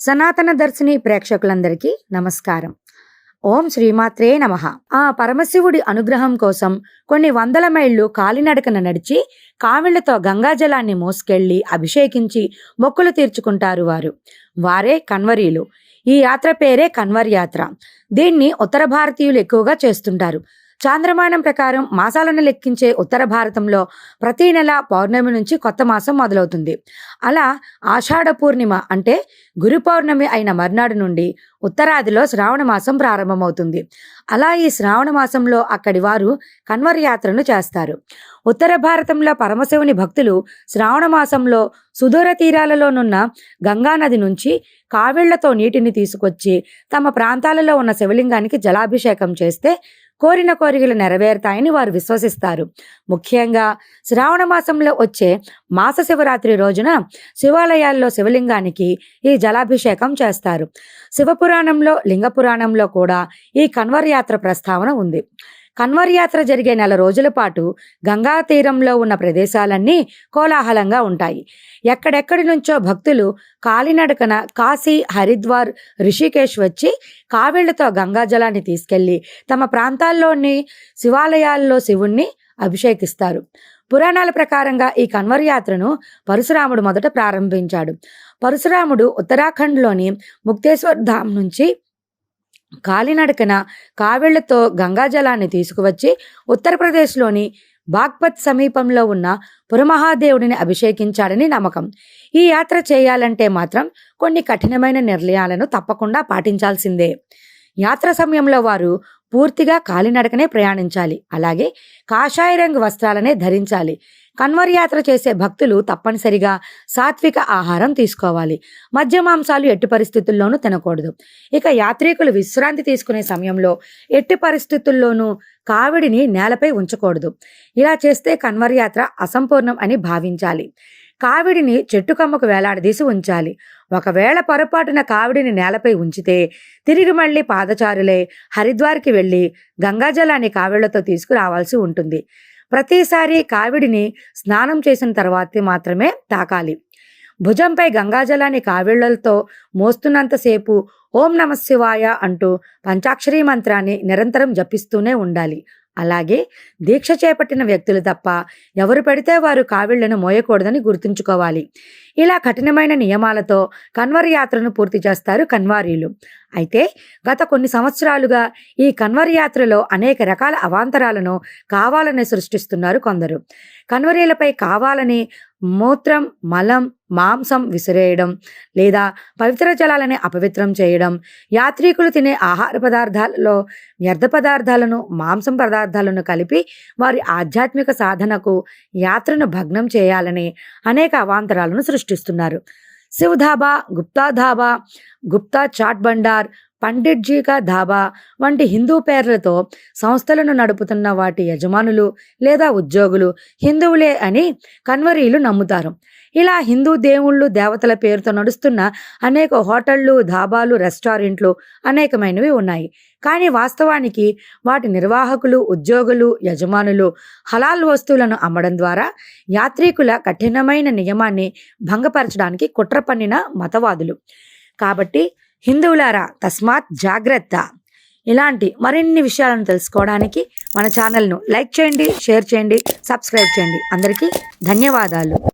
సనాతన దర్శిని ప్రేక్షకులందరికీ నమస్కారం. ఓం శ్రీమాత్రే నమ. ఆ పరమశివుడి అనుగ్రహం కోసం కొన్ని వందల మైళ్ళు కాలినడకన నడిచి కావిళ్ళతో గంగాజలాన్ని మోసుకెళ్ళి అభిషేకించి మొక్కులు తీర్చుకుంటారు వారు. వారే కన్వరీలు. ఈ యాత్ర పేరే కన్వర్ యాత్ర. దీన్ని ఉత్తర భారతీయులు ఎక్కువగా చేస్తుంటారు. చాంద్రమానం ప్రకారం మాసాలను లెక్కించే ఉత్తర భారతంలో ప్రతి నెల పౌర్ణమి నుంచి కొత్త మాసం మొదలవుతుంది. అలా ఆషాఢ పూర్ణిమ అంటే గురు పౌర్ణమి అయిన మర్నాడు నుండి ఉత్తరాదిలో శ్రావణ మాసం ప్రారంభమవుతుంది. అలా ఈ శ్రావణ మాసంలో అక్కడి వారు కన్వర్ యాత్రను చేస్తారు. ఉత్తర భారతంలో పరమశివుని భక్తులు శ్రావణ మాసంలో సుదూర తీరాలలోనున్న గంగానది నుంచి కావిళ్ళతో నీటిని తీసుకొచ్చి తమ ప్రాంతాలలో ఉన్న శివలింగానికి జలాభిషేకం చేస్తే కోరిన కోరికలు నెరవేరుతాయని వారు విశ్వసిస్తారు. ముఖ్యంగా శ్రావణ మాసంలో వచ్చే మాస శివరాత్రి రోజున శివాలయాల్లో శివలింగానికి ఈ జలాభిషేకం చేస్తారు. శివపురాణంలో లింగ పురాణంలో కూడా ఈ కన్వర్ యాత్ర ప్రస్తావన ఉంది. కన్వర్ యాత్ర జరిగే నెల రోజుల పాటు గంగా తీరంలో ఉన్న ప్రదేశాలన్నీ కోలాహలంగా ఉంటాయి. ఎక్కడెక్కడి నుంచో భక్తులు కాలినడకన కాశీ హరిద్వార్ రిషికేశ్ వచ్చి కావిళ్ళతో గంగాజలాన్ని తీసుకెళ్ళి తమ ప్రాంతాల్లోని శివాలయాల్లో శివుణ్ణి అభిషేకిస్తారు. పురాణాల ప్రకారంగా ఈ కన్వర్ యాత్రను పరశురాముడు మొదట ప్రారంభించాడు. పరశురాముడు ఉత్తరాఖండ్లోని ముక్తేశ్వర్ ధామ్ నుంచి కాలినడకన కావిళ్ళతో గంగాజలాన్ని తీసుకువచ్చి ఉత్తరప్రదేశ్లోని బాగ్పత్ సమీపంలో ఉన్న పురమహాదేవుడిని అభిషేకించాడని నమ్మకం. ఈ యాత్ర చేయాలంటే మాత్రం కొన్ని కఠినమైన నిర్ణయాలను తప్పకుండా పాటించాల్సిందే. యాత్ర సమయంలో వారు పూర్తిగా కాలినడకనే ప్రయాణించాలి. అలాగే కాషాయ రంగు వస్త్రాలనే ధరించాలి. కన్వర్ యాత్ర చేసే భక్తులు తప్పనిసరిగా సాత్విక ఆహారం తీసుకోవాలి. మద్య మాంసాలు ఎట్టి పరిస్థితుల్లోనూ తినకూడదు. ఇక యాత్రికులు విశ్రాంతి తీసుకునే సమయంలో ఎట్టి పరిస్థితుల్లోనూ కావిడిని నేలపై ఉంచకూడదు. ఇలా చేస్తే కన్వర్ యాత్ర అసంపూర్ణం అని భావించాలి. కావిడిని చెట్టు కమ్మకు వేలాడదీసి ఉంచాలి. ఒకవేళ పొరపాటున కావిడిని నేలపై ఉంచితే తిరిగి మళ్ళీ పాదచారులే హరిద్వార్కి వెళ్ళి గంగాజలాన్ని కావిళ్ళతో తీసుకురావాల్సి ఉంటుంది. ప్రతిసారి కావిడిని స్నానం చేసిన తర్వాతే మాత్రమే తాకాలి. భుజంపై గంగాజలాన్ని కావిళ్ళతో మోస్తున్నంతసేపు ఓం నమ శివాయ అంటూ పంచాక్షరీ మంత్రాన్ని నిరంతరం జపిస్తూనే ఉండాలి. అలాగే దీక్ష చేపట్టిన వ్యక్తులు తప్ప ఎవరు పెడితే వారు కావిళ్ళను మోయకూడదని గుర్తుంచుకోవాలి. ఇలా కఠినమైన నియమాలతో కన్వర్ యాత్రను పూర్తి చేస్తారు కన్వారీలు. అయితే గత కొన్ని సంవత్సరాలుగా ఈ కన్వర్ యాత్రలో అనేక రకాల అవాంతరాలను కావాలని సృష్టిస్తున్నారు కొందరు. కన్వరీలపై కావాలని మూత్రం మలం మాంసం విసిరేయడం లేదా పవిత్ర జలాలని అపవిత్రం చేయడం యాత్రికులు తినే ఆహార పదార్థాలలో వ్యర్థ పదార్థాలను మాంసం పదార్థాలను కలిపి వారి ఆధ్యాత్మిక సాధనకు యాత్రను భగ్నం చేయాలని అనేక అవాంతరాలను సృష్టిస్తున్నారు. శివ్ ధాబా గుప్తా ధాబా గుప్తా చాట్ బండార్ పండిట్ జీకా ధాబా వంటి హిందూ పేర్లతో సంస్థలను నడుపుతున్న వాటి యజమానులు లేదా ఉద్యోగులు హిందువులే అని కన్వరీలు నమ్ముతారు. ఇలా హిందూ దేవుళ్ళు దేవతల పేరుతో నడుస్తున్న అనేక హోటళ్ళు ధాబాలు రెస్టారెంట్లు అనేకమైనవి ఉన్నాయి. కానీ వాస్తవానికి వాటి నిర్వాహకులు ఉద్యోగులు యజమానులు హలాల్ వస్తువులను అమ్మడం ద్వారా యాత్రికుల కఠినమైన నియమాన్ని భంగపరచడానికి కుట్ర పన్నిన మతవాదులు. కాబట్టి హిందువులారా తస్మాత్ జాగ్రత్త. ఇలాంటి మరిన్ని విషయాలను తెలుసుకోవడానికి మన ఛానల్ను లైక్ చేయండి షేర్ చేయండి సబ్స్క్రైబ్ చేయండి. అందరికీ ధన్యవాదాలు.